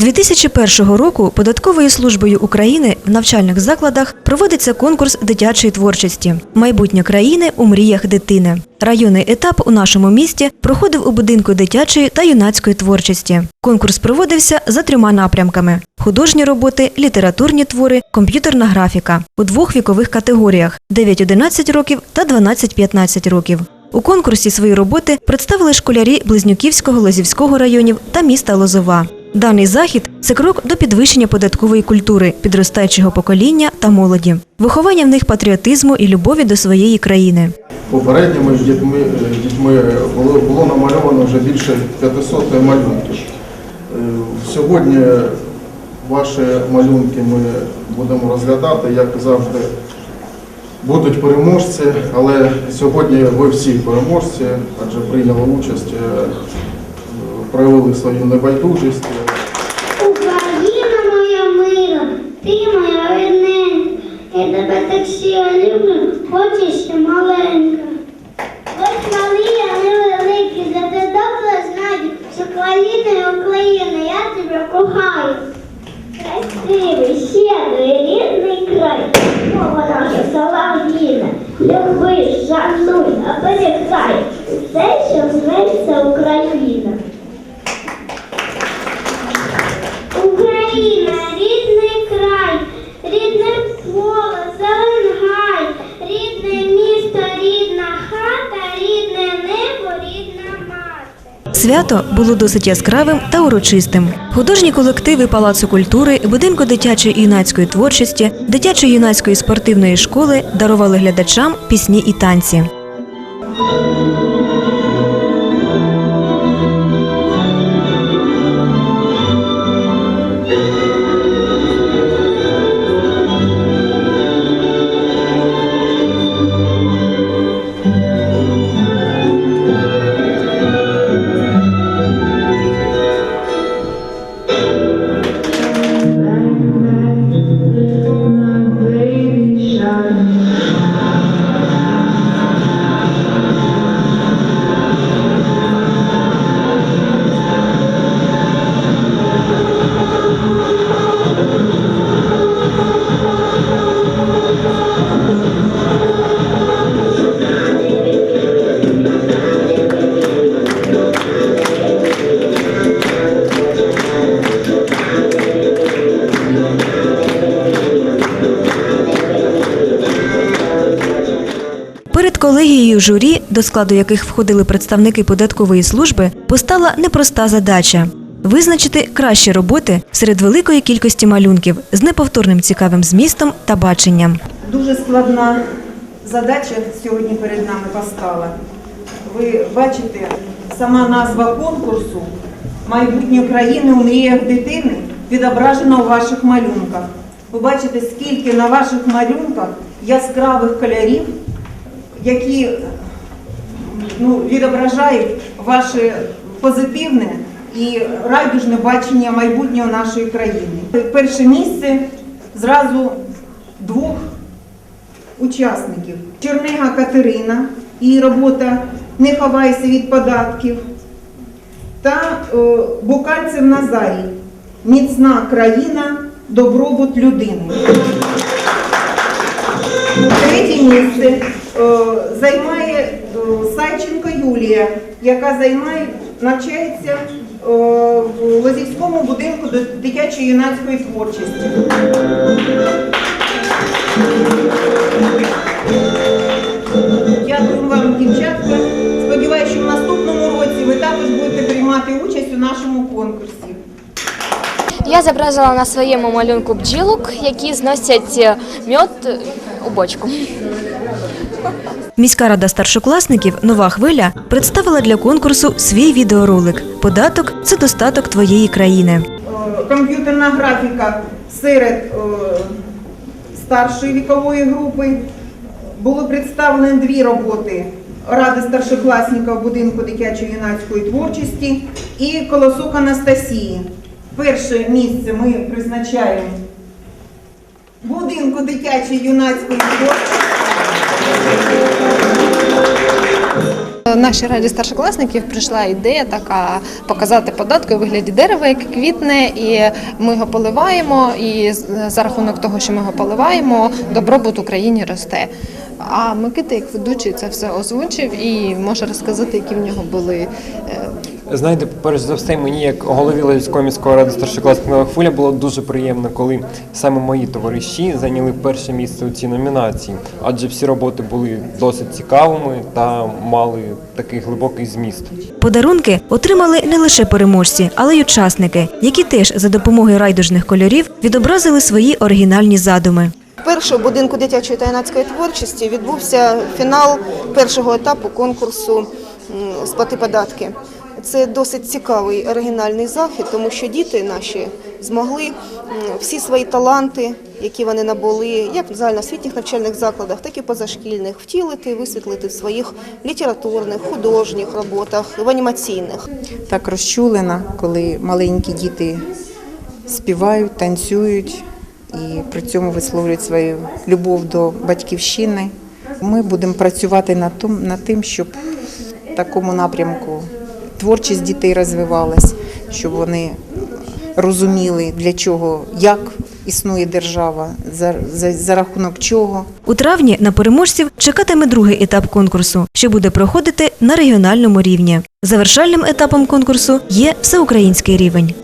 2001 року податковою службою України в навчальних закладах проводиться конкурс дитячої творчості Майбутнє країни у мріях дитини. Районний етап у нашому місті проходив у будинку дитячої та юнацької творчості. Конкурс проводився за трьома напрямками: художні роботи, літературні твори, комп'ютерна графіка у двох вікових категоріях 9-11 років та 12-15 років. У конкурсі свої роботи представили школярі Близнюківського, Лозівського районів та міста Лозова. Даний захід це крок до підвищення податкової культури підростаючого покоління та молоді, виховання в них патріотизму і любові до своєї країни. Попередніми ж дітьми, е, дітьми було, було намальовано вже більше 500 малюнків. Е, Сьогодні ваші малюнки ми будемо розглядати, як завжди. Будуть переможці, але сьогодні ви всі переможці, адже прийняли участь, е, проявили свою небайдужість. Україна моя мила, ти моя рідненька, я тебе так щиро люблю, хоч ще маленька. Ось малий, а не великий, зате добре знаю, що країна Україна, я тебе кохаю. Красивий, щедрий, рідний край, мова наша солов'їна, люби, шануй, оберігай, все, що зветься. Україна, Свято було досить яскравим та урочистим. Художні колективи Палацу культури, будинку дитячої юнацької творчості, дитячої юнацької спортивної школи дарували глядачам пісні і танці. Колегією журі, до складу яких входили представники податкової служби, постала непроста задача визначити кращі роботи серед великої кількості малюнків з неповторним цікавим змістом та баченням. Дуже складна задача сьогодні перед нами постала. Ви бачите, сама назва конкурсу Майбутнє країни у мріях дитини відображена у ваших малюнках. Ви бачите, скільки на ваших малюнках яскравих кольорів, які ну, відображають ваше позитивне і райдужне бачення майбутнього нашої країни. Перше місце зразу двох учасників. Чернига Катерина, її робота Не ховайся від податків. Та е, Букальцев Назарій Міцна країна, добробут людини. Третє місце займає е, Сайченко Юлія, яка займає, навчається е, в Лозівському будинку дитячої юнацької творчості. Дякую вам, дівчатка. Сподіваюся, що в наступному році ви також будете приймати участь у нашому конкурсі. Я зобразила на своєму малюнку бджілок, які зносять е, мед у бочку. Міська рада старшокласників Нова хвиля представила для конкурсу свій відеоролик Податок це достаток твоєї країни. Комп'ютерна графіка серед е, старшої вікової групи. Було представлено дві роботи Ради старшокласників будинку дитячої юнацької творчості і Колосок Анастасії. Перше місце ми призначаємо будинку дитячої юнацької творчості. Нашій раді старшокласників прийшла ідея така показати податки у вигляді дерева, яке квітне, і ми його поливаємо. І за рахунок того, що ми його поливаємо, добробут Україні росте. А Микита, як ведучий, це все озвучив і може розказати, які в нього були е, Знаєте, перш за все, мені як голові Львівської міської ради старшокласник Хвиля було дуже приємно, коли саме мої товариші зайняли перше місце у цій номінації, адже всі роботи були досить цікавими та мали такий глибокий зміст. Подарунки отримали не лише переможці, але й учасники, які теж за допомогою райдужних кольорів відобразили свої оригінальні задуми. Першого будинку дитячої та юнацької творчості відбувся фінал першого етапу конкурсу «Сплати податки». Це досить цікавий оригінальний захід, тому що діти наші змогли всі свої таланти, які вони набули, як в загальноосвітніх навчальних закладах, так і позашкільних, втілити, висвітлити в своїх літературних, художніх роботах, в анімаційних. так розчулена, коли маленькі діти співають, танцюють і при цьому висловлюють свою любов до батьківщини. Ми будемо працювати над тим, щоб в такому напрямку творчість дітей розвивалась, щоб вони розуміли, для чого, як існує держава, за, за, за рахунок чого. У травні на переможців чекатиме другий етап конкурсу, що буде проходити на регіональному рівні. Завершальним етапом конкурсу є всеукраїнський рівень.